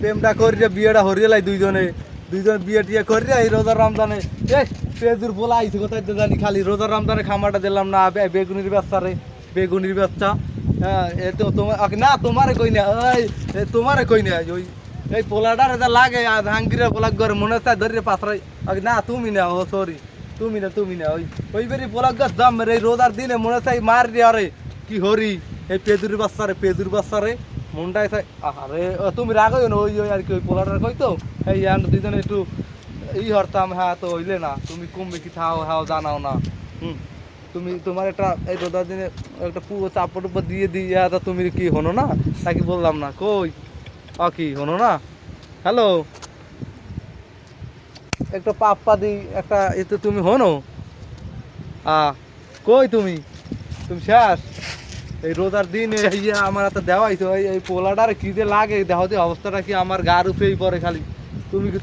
প্রেমটা করিয়া বিয়েটা হরিয়ালাই দুইজনে। দুইজন বিয়ে টিয়ে করিয়া এই রোজার রমজানে। এ পেজুর বলা আইছে কোথায় তো জানি, খালি রোজার রমজানে খামাটা দিলাম না বেগুনির ব্যবসা রে, বেগুনির ব্যবসা। হ্যাঁ এ তো তোমার না, তোমারে কই না এ তোমারে কই না, ওই, এই পোলাটার এটা লাগে আর হাঙ্গিরে পোলা করে মনে হচ্ছে ধরে পাথরাই। না, তুমি না, ও সরি তুমি না তুমি না, ওই ওই বেরি পোলাক গাছ দাম রে রোজার দিনে মনে হচ্ছে মার রে কি হরি, এই পেদুর বাচ্চা রে পেদুর বাচ্চা রে। মনটাই আরে তুমি রাগ হইও না, ওই আর কি, ওই পোলাটার কই তো? এই আন দুজনে একটু ই হরতাম হ্যাঁ তো হইলে না, তুমি কমবে কি, থাও, হাও, জানাও না। হুম, তুমি, তোমার একটা, এই রোদার দিনে একটা পুরো চাপড় উপর দিয়ে দিয়ে তা তুমি কি হনো না? নাকি বললাম না, কই? আ কি, হনো না? হ্যালো? একটা পাপ্পা দি, একটা, এতে তুমি হনো? আ, কই তুমি? তুমি শেষ? এই রোজার দিন আমার হাতে দেওয়াই তো, এই পোলাটার কি লাগে, দেহ অবস্থাটা কি আমার গার উপরেই পরে খালি। তুমি কি